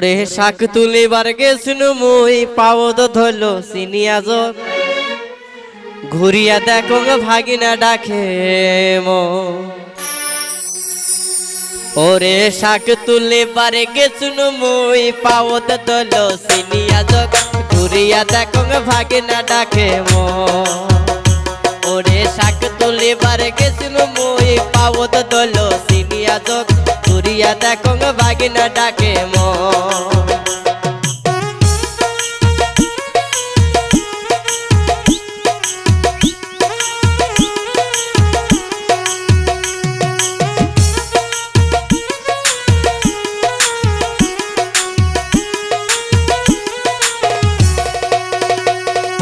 শাক তুলিবার গেছিল মুই, পাওদ ধরল সিনিয়াজ ঘুরিয়া দেখো ভাগিনা ডাকে মো। ওরে শাক তুলিবার গেছিল মুই, পাওদ ধরল সিনিয়াজ ঘুরিয়া দেখো ভাগিনা ডাকে মো। ওরে শাক তুলিবার গেছিল মুই, পাওদ ধরল সিনিয়াজ ঘুরিয়া দেখো গো ভাগিনা ডাকে মো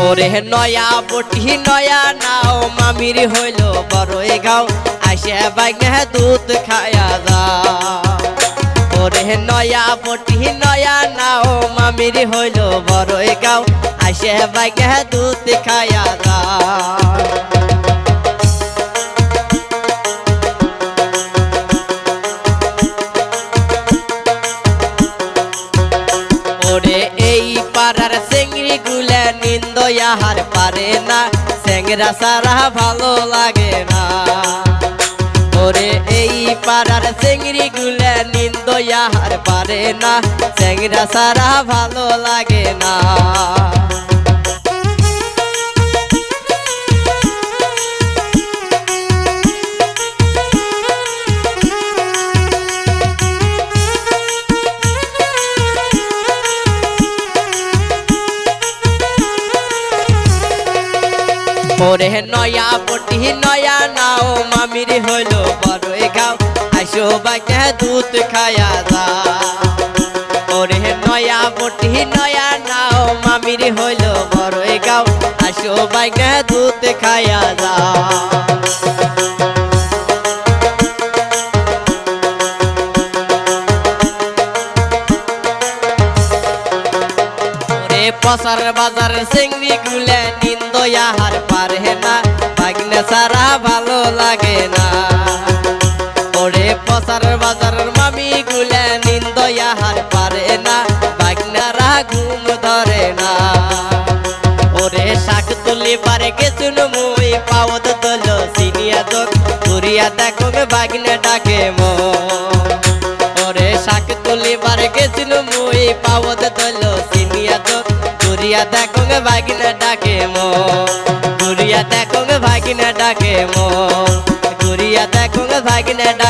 ওরে নয়া বটি, নয়া নাও, মামির হইল বড়ই গাও আসে বাইগে দুধ খায়া যা ওরে নয়া বটি, নয়া নাও, মামির হইল বড়ই গাও আসে বাইগে দুধ খায়া যা নিন্দয়াহার পারে না। সেংরা সারা ভালো লাগে না। ওরে এই পাড়ার সেংরি গুলে নিন্দয়া হার পারে না। সেংরা সারা ভালো লাগে না। ওরে নয়া বটি, নয়া নাও, মামির হইল বড়ই গাও আইসো বাকে দুধ খায়া যা ওরে নয়া বটি, নয়া নাও, মামির হইল বড়ই গাও আইসো বাকে দুধ খায়া যা পসার বাজার সিংড়ি গুলে নিন্দয়া। বাজার মামি গুলে নিন্দয়া হার পারে না, বাগনারা ঘুম ধরে না। ওরে শাক তুলি পারে গেছুন মুই, পাওত তোল সিনিয়া দোক ঘুরিয়া দেখো বাগনে ডাকে মো ওরে শাক তুলিবার গেছিল মুই, পাওত তোল সিনিয়া তো ঘুরিয়া দেখো ভাগিনা ডাকে মো ঘুরিয়া দেখো ভাগিনা ডাকে মো ঘুরিয়া দেখো ভাগিনা ডাকে